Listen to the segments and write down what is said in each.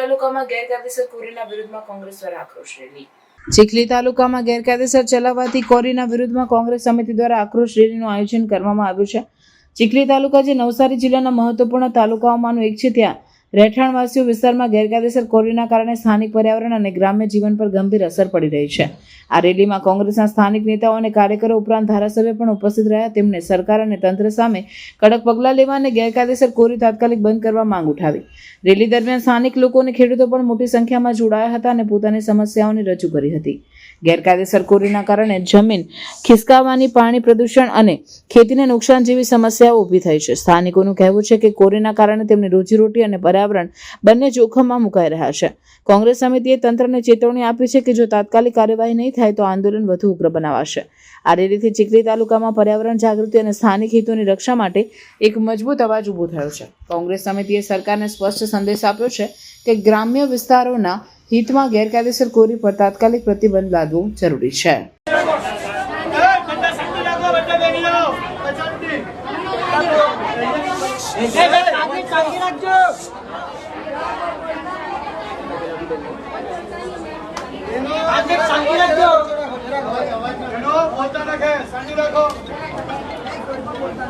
તાલુકામાં ગેરકાયદેસર કોરીના વિરુદ્ધમાં કોંગ્રેસ દ્વારા આક્રોશ રેલી. ચીખલી તાલુકામાં ગેરકાયદેસર ચલાવવાથી કોરીના વિરુદ્ધમાં કોંગ્રેસ સમિતિ દ્વારા આક્રોશ રેલીનું આયોજન કરવામાં આવ્યું છે. ચીખલી તાલુકા જે નવસારી જિલ્લાના મહત્વપૂર્ણ તાલુકાઓમાંનું એક છે ત્યાં રહેઠાણવાસીઓ વિસ્તારમાં ગેરકાયદેસર કોરીના કારણે સ્થાનિક પર્યાવરણ અને ગ્રામ્ય જીવન પર ગંભીર અસર પડી રહી છે. આ રેલીમાં કોંગ્રેસના સ્થાનિક નેતાઓ અને કાર્યકરો ઉપરાંત ધારાસભ્ય પણ ઉપસ્થિત રહ્યા. તેમણે સરકાર અને તંત્ર સામે કડક પગલાં લેવા અને ગેરકાયદેસર કોરી તાત્કાલિક બંધ કરવા માંગ ઉઠાવી. રેલી દરમિયાન સ્થાનિક લોકો અને ખેડૂતો પણ મોટી સંખ્યામાં જોડાયા હતા અને પોતાની સમસ્યાઓને રજૂ કરી હતી. ગેરકાયદેસર કોરીના કારણે જમીન ખિસકાવાની પાણી પ્રદૂષણ અને ખેતીને નુકસાન જેવી સમસ્યાઓ ઊભી થઈ છે. સ્થાનિકોનું કહેવું છે કે કોરીના કારણે તેમની રોજીરોટી અને પર્યાવરણ બંને જોખમમાં મુકાઈ રહ્યા છે. કોંગ્રેસ સમિતિએ તંત્રને ચેતવણી આપી છે કે જો તાત્કાલિક કાર્યવાહી નહીં થાય તો આંદોલન વધુ ઉગ્ર બનાવાશે. આ રેલીથી ચીખલી તાલુકામાં પર્યાવરણ જાગૃતિ અને સ્થાનિક હિતોની રક્ષા માટે એક મજબૂત અવાજ ઊભો થયો છે. કોંગ્રેસ સમિતિએ સરકારને સ્પષ્ટ સંદેશ આપ્યો છે કે ગ્રામ્ય વિસ્તારોના હિતમાં ગેરકાયદેસર કોરી પર તાત્કાલિક પ્રતિબંધ લાદવો જરૂરી છે.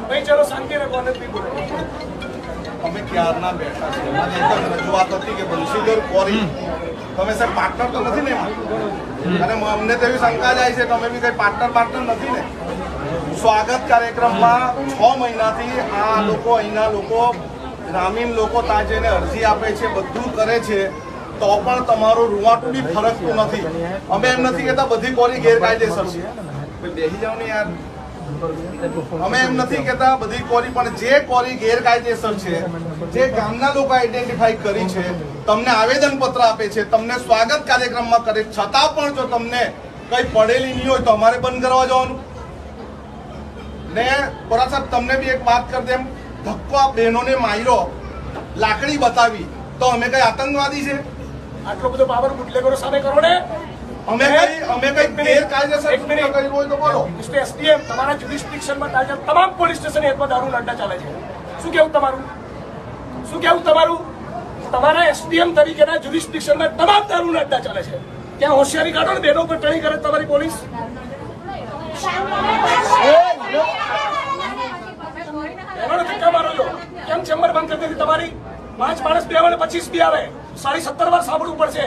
ભાઈ, ચલો શાંતિ રાખો અને બી અમે બેઠા છે. એમાં એક જ રજૂઆત હતી કે બંશીધર કોરી તમે સાહેબ પાર્ટનર તો નથી ને અને અમને તો એવી શંકા જાય છે તમે બી કઈ પાર્ટનર પાર્ટનર નથી ને? સ્વાગત કાર્યક્રમમાં છ મહિનાથી આ લોકો અહીંના લોકો ગ્રામીણ લોકો ત્યાં જઈને અરજી આપે છે બધું કરે છે. તો પણ તમારું રૂવાટું બી ફરકતું નથી. અમે એમ નથી કહેતા બધી કોરી ગેરકાયદેસર છે. બેસી જાઓ ને યાર. અમે એમ નથી કહેતા બધી કોરી પણ જે કોરી ગેરકાયદેસર છે, જે ગામના લોકો આઈડેન્ટિફાઈ કરી છે, તમને આવેદન પત્ર આપે છે, તમને સ્વાગત કાર્યક્રમમાં કરે, છતાં પણ જો તમને કઈ પડેલી નહીં હોય તો અમારે બંધ કરવા જવાનું. ને સાહેબ, તમને બી એક વાત કરી દેમ, ધક્કો આ બહેનોને માર્યો, લાકડી બતાવી, તો અમે કઈ આતંકવાદી છે? આટલો બધો પાવર બુટલેગરો સામે કરો ને. અમે કઈ અમે કઈ ગેરકાયદેસર. કર્યું હોય તો બોલો. મિસ્ટર એસડીએમ તમારા જ્યુરિસ્ડિક્શનમાં તાજા તમામ પોલીસ સ્ટેશન હેઠમાં દારૂ અડ્ડા ચાલે છે. શું કેવું તમારું? શું કેવું તમારું? તમારા એસડીએમ તરીકેના જ્યુરિસ્ડિક્શનમાં તમામ દારૂ અડ્ડા ચાલે છે. ત્યાં હોશિયારી કાઢો ને બેનો પર ટણી કરે તમારી પોલીસ. કેમ ચેમ્બર બંધ કરી દીધી તમારી? પાંચ માણસ બે આવે ને પચીસ બી આવે. સાડી સત્તર વાર સાંભળવું પડશે.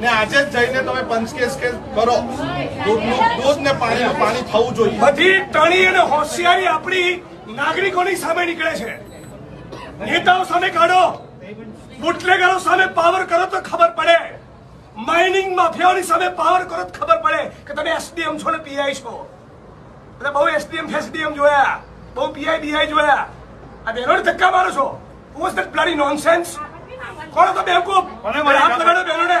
ને આજે જ જઈને તમે પંચકેસ કેસ કરો. દૂધનું દૂધ ને પાણીનું પાણી થવું જોઈએ. બધી ટણી અને હોશિયારી આપણી નાગરિકોની સામે નીકળે છે. નેતાઓ સામે કાઢો. બુટલેગરો સામે પાવર કરો તો ખબર પડે. માઇનિંગ માફિયાઓની સામે પાવર કરો તો ખબર પડે કે તમે એસડીએમ છો ને પીઆઈ છો. એટલે બહુ એસડીએમ ફેસડીએમ જોયા? બહુ પીઆઈ બીઆઈ જોયા? આ બહેનોને ધક્કા મારો છો. વોઝ ધેટ બ્લડી નોનસેન્સ કોણ હતો બેવકૂફ હાથ લગાડો બહેનોને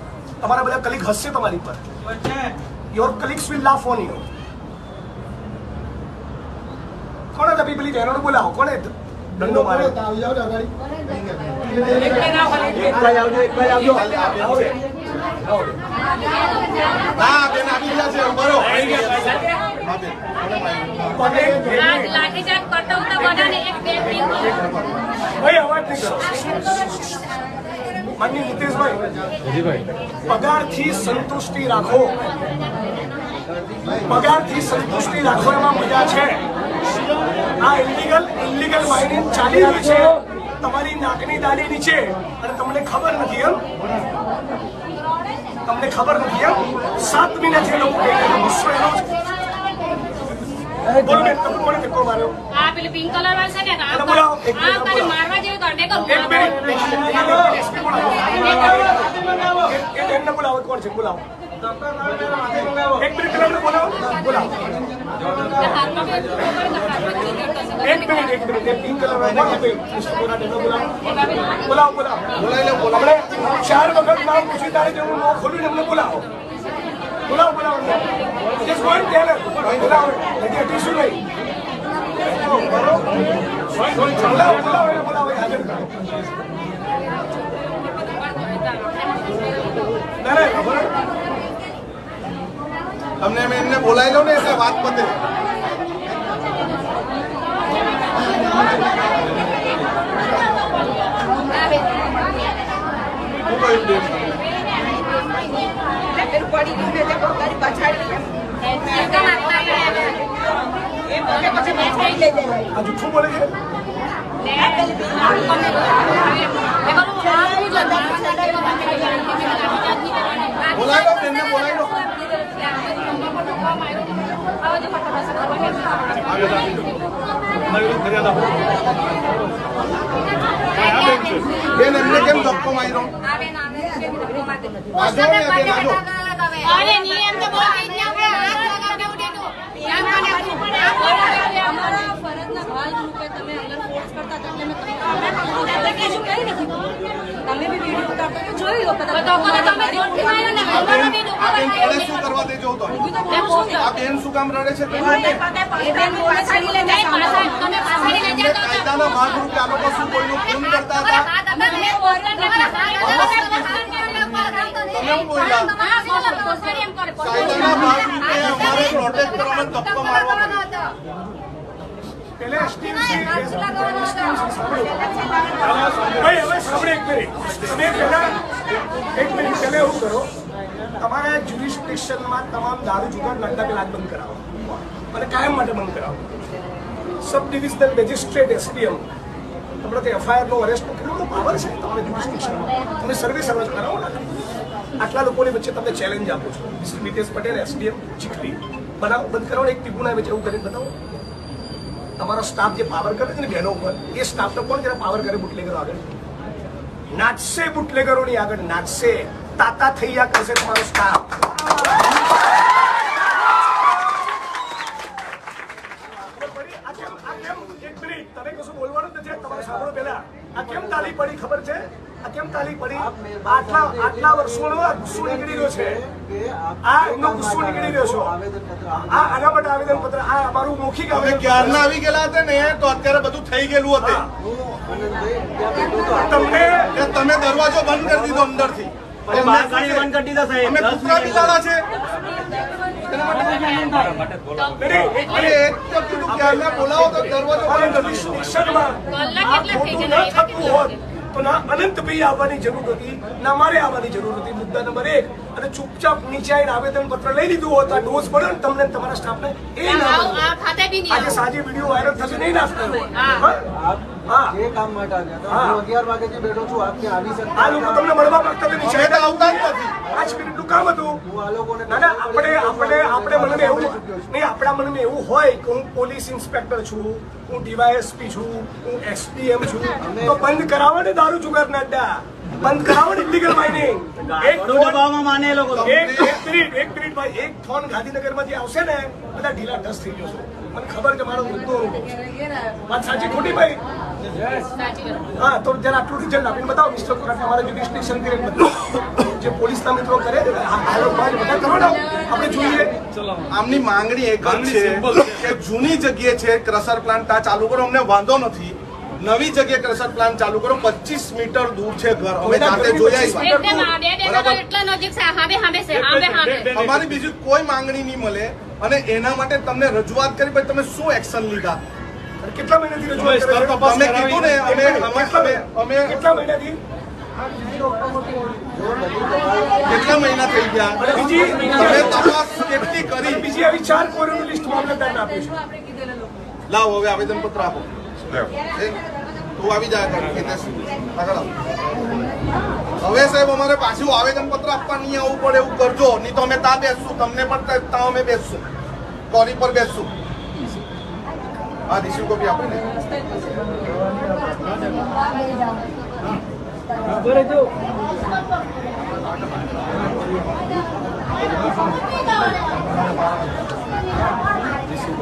તમારા બધા કલીગ હસશે તમારી પર. Your colleagues will laugh on you કોણે તબી પેલી બહેનોને બોલાવો? દંડો મારે કોને? મિનિટ. આ લાઠીચાર્જ કરતા હતા બધાને એક બે ભાઈ અવાજ નહીં માનની નીતિશભાઈ પગારથી સંતુષ્ટિ રાખો. પગારથી સંતુષ્ટિ રાખો એમાં મજા છે. આ ઇલીગલ ઇલીગલ માઇનિંગ ચાલી રહ્યું છે. તમારી નાકની દાડી નીચે. અને તમને ખબર નથી એમ? તમને ખબર નથી એમ? સાત મહિનાથી એ લોકો કહી રહ્યા છે. ગુસ્સો એનો જ. બોલો બેન તમે કોને ધક્કો માર્યો આ પેલું પિંક કલર વાળું છે ને આ બોલાવો. મારવા જેવું તારે એક મિનિટ એ બેનને બોલાવો કોણ છે? બોલાવો. એક મિનિટ પેલા બોલાવો. બોલાવો એક મિનિટ એક મિનિટ પિંક કલર બોલાવો. બોલાવો બોલાવો. હમણે ચાર વખત નામ પૂછી તારે જેવું નો ખોલ્યું એમને બોલાવો. બોલાવો બોલાવો. જસ્ટ ગો એન્ડ બોલાવો. હજી નહીં તમને મેં એમને બોલાવી લો ને એટલે વાત પતે શું કહ્યું બેન? આ જૂઠું બોલે છે બોલાવી લો બેનને બોલાવી લો બેન એમને કેમ ધક્કો માર્યો આજો ને બેન આજો અરે નિયમ તો બહુ તમે બી વીડિયો ઉતારતા તો જોઈ લો તો તો કોને તમે જોરથી માર્યો ને અમારો બી આ બેન શું કરવા દે જો તો આ બેન શું કામ રડે છે એ બેન બોલે છે એટલે નહીં, પાછા તમે પાછળ લઈ જતો. કાયદાના ભાગરૂપે આ લોકો શું કોઈનું ખૂન કરતા હતા તમે બોલતા તમે બોલ્યા હા, બોલો, પોસ્ટરી એમ કરે. કાયદાના ભાગરૂપે અમારે પ્રોટેક્ટ કરવામાં ધક્કો મારવા પેલે એસટીએમસી ભાઈ હવે સાંભળે એક મિનિટ. તમે પહેલા એક મિનિટ પહેલા એવું કરો. તમારા જ્યુરિસ્ડિક્શનમાં તમામ દારૂ જુગાર નાખતા પેલા બંધ કરાવો. અને કાયમ માટે બંધ કરાવો. સબ ડિવિઝનલ મેજિસ્ટ્રેટ એસડીએમ તમારે તે એફઆઈઆર નો અરેસ્ટ કેટલો બધો પાવર છે તમારા જ્યુરિસ્ડિક્શનમાં તમે સર્વિસ અરેસ્ટ કરાવો ને. આટલા લોકોની વચ્ચે તમને ચેલેન્જ આપું છું. Mister Mitesh Patel SDM Chikhli. બનાવો, બંધ કરાવો ને એક ટીપુના વચ્ચે એવું કરીને બતાવો. તમારો સ્ટાફ જે પાવર કરે છે ને બહેનો ઉપર, એ સ્ટાફને કોણ જરા પાવર કરે બુટલેગરો આગળ? નાચશે બુટલેગરોની આગળ, નાચશે. તાતા થઈ યા કરશે તમારો સ્ટાફ આ કેમ- આ કેમ? એક મિનિટ, તમે કશું બોલવાનું જ નથી તમારે સાંભળો પહેલા આ કેમ તાલી પડી ખબર છે આ કેમ તાલી પડી આટલા આટલા વર્ષોનો ગુસ્સો નીકળી રહ્યો છે. આ એમનો ગુસ્સો નીકળી રહ્યો છો. આ આના માટે આવેદન પત્ર આ અમારું મૌખિક અમે આવેદન ક્યારના આવી ગયેલા હતા ને તો અત્યારે બધું થઈ ગયેલું હતું. તમને તમે દરવાજો બંધ કરી દીધો અંદરથી. બોલાવો. તો દરવાજો બંધ કરી દીધો. ન તો ના અનંતભાઈ આવવાની જરૂર હતી ના મારે આવવાની જરૂર હતી. મુદ્દા નંબર એક અને ચૂપચાપ નીચે આવીને આવેદન પત્ર લઈ લીધું હોત આ ડોઝ પડ્યો ને તમને તમારા તમારા સ્ટાફને એ ના ખાતે આજે. સાંજે વીડિયો વાયરલ થશે નહીં જે કામ માટે આવ્યા હતા. હા. હું બેઠો છું આપ ત્યાં આવી શકતા આ લોકો તમને મળવા માંગતા હતા નીચે આવતા જ નથી. પાંચ મિનિટનું કામ હતું. હું આ લોકોને ના ના આપણે આપણે આપણે મનમાં એવું નહીં આપણા મનમાં એવું હોય કે હું પોલીસ ઇન્સ્પેક્ટર છું હું ડીવાયએસપી છું હું એસડીએમ છું તો બંધ કરાવો ને દારૂ જુગારના અડ્ડા. બંધ કરાવો ને ઇલીગલ માઇનિંગ એક થોડું દબાવમાં માને એ લોકો. એક એક મિનિટ એક મિનિટ ભાઈ એક ફોન ગાંધીનગરમાંથી આવશે ને બધા ઢીલા ઢસ થઈ જશે મને ખબર છે મારો મુદ્દો વાત સાચી ખોટી ભાઈ? હા તો જરા આટલું રિઝલ્ટ આપીને બતાવો મિસ્ટર કોરાટ અમારા જ્યુડિસ્ટિક્શન કરીને બતાવો જે પોલીસના મિત્રો કરે બધા કરો ને. આપણે જોઈએ. આમની માંગણી એક જ છે કે જૂની જગ્યાએ છે ક્રશર પ્લાન્ટ ત્યાં ચાલુ કરો અમને વાંધો નથી. નવી જગ્યાએ ક્રશર પ્લાન્ટ ચાલુ કરો. પચીસ મીટર દૂર છે ઘર. અમે જાતે જોયા અમારી બીજી કોઈ માંગણી નહીં મળે. અને એના માટે તમને રજૂઆત કરી પછી તમે શું એક્શન લીધા? કેટલા મહિનાથી રજૂઆત તમે કીધું ને અમે અમે અમે કેટલા મહિનાથી? કેટલા મહિના થઈ ગયા? બીજી તમે તપાસ કેટલી કરી? બીજી આવી ચાર કોરીનું લિસ્ટ મામલતદારને આપ્યું છે. આપણે કીધેલા લોકો. લાવો હવે આવેદન પત્ર આપો. તું આવી જાય. હવે સાહેબ, અમારે પાછું આવેદન પત્ર આવવું પડે, એવું કરજો. નહીં તો અમે ત્યાં બેસશું. તમને પણ ત્યાં અમે બેસશું. કોરી પર બેસશું? હા રિસીવ કોપી આપો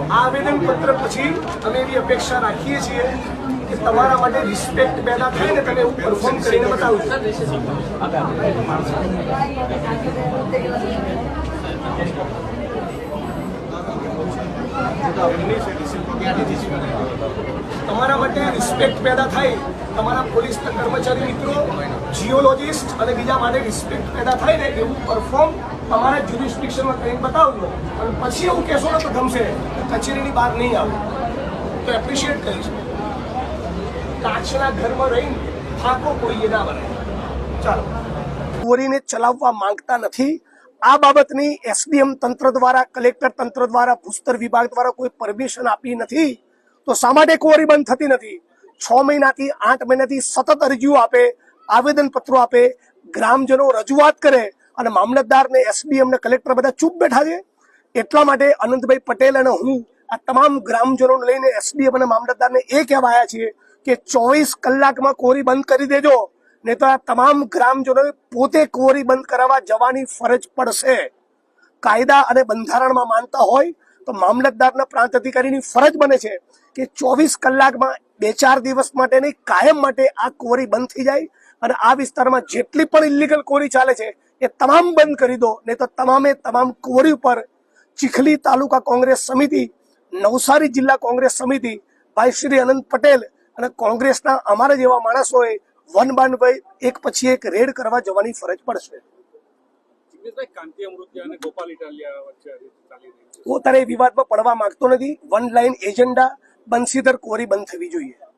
આ આવેદન પત્ર પછી અમે એવી અપેક્ષા રાખીએ છીએ કે તમારા માટે રિસ્પેક્ટ પેદા થાય ને તમે એવું પરફોર્મ કરીને બતાવજો તમારા માટે રિસ્પેક્ટ પેદા થાય. તમારા પોલીસના કર્મચારી મિત્રો જીઓલોજીસ્ટ અને બીજા માટે રિસ્પેક્ટ પેદા થાય ને એવું પરફોર્મ તમારા જ્યુરિસ્ડિક્શનમાં કરીને બતાવજો અને પછી એવું કહેશો ને તો ગમશે કચેરીની બહાર નહીં આવે તો એપ્રિશિએટ કરીશ કાચના ઘરમાં રહીને થાકો કોઈએ ના બનાય ચાલો ચોરીને ચલાવવા માંગતા નથી આ બાબતની એસડીએમ તંત્ર દ્વારા કલેક્ટર તંત્ર દ્વારા ભૂસ્તર વિભાગ દ્વારા કોઈ પરમિશન આપી નથી તો શા માટે કુંવરી બંધ થતી નથી છ મહિનાથી આઠ મહિનાથી સતત અરજીઓ આપે આવેદન પત્રો આપે ગ્રામજનો રજૂઆત કરે અને મામલતદાર ને એસડીએમ ને કલેક્ટર બધા ચૂપ બેઠા છે. એટલા માટે અનંતભાઈ પટેલ અને હું આ તમામ ગ્રામજનોને લઈને એસડીએમ અને મામલતદારને એ કહેવા આવ્યા છીએ કે ચોવીસ કલાકમાં કોરી બંધ કરી દેજો, નહીં તો આ તમામ ગ્રામજનોએ પોતે કોરી બંધ કરાવવા જવાની ફરજ પડશે. કાયદા અને બંધારણમાં માનતા હોય તો મામલતદારના પ્રાંત અધિકારીની ફરજ બને છે કે ચોવીસ કલાકમાં બે ચાર દિવસ માટે નહીં, કાયમ માટે આ કોરી બંધ થઈ જાય અને આ વિસ્તારમાં જેટલી પણ ઇલીગલ કોરી ચાલે છે એ તમામ બંધ કરી દો નહીં તો તમામે તમામ કુંવરી ઉપર ચીખલી તાલુકા કોંગ્રેસ સમિતિ નવસારી જિલ્લા કોંગ્રેસ સમિતિ ભાઈ શ્રી અનંત પટેલ અને કોંગ્રેસના અમારા જેવા માણસોએ વન બાન ભાઈ એક પછી એક રેડ કરવા જવાની ફરજ પડશે. હું તારે વિવાદમાં પડવા માંગતો નથી. વન લાઈન એજન્ડા બંસીધર કોરી બંધ થવી જોઈએ.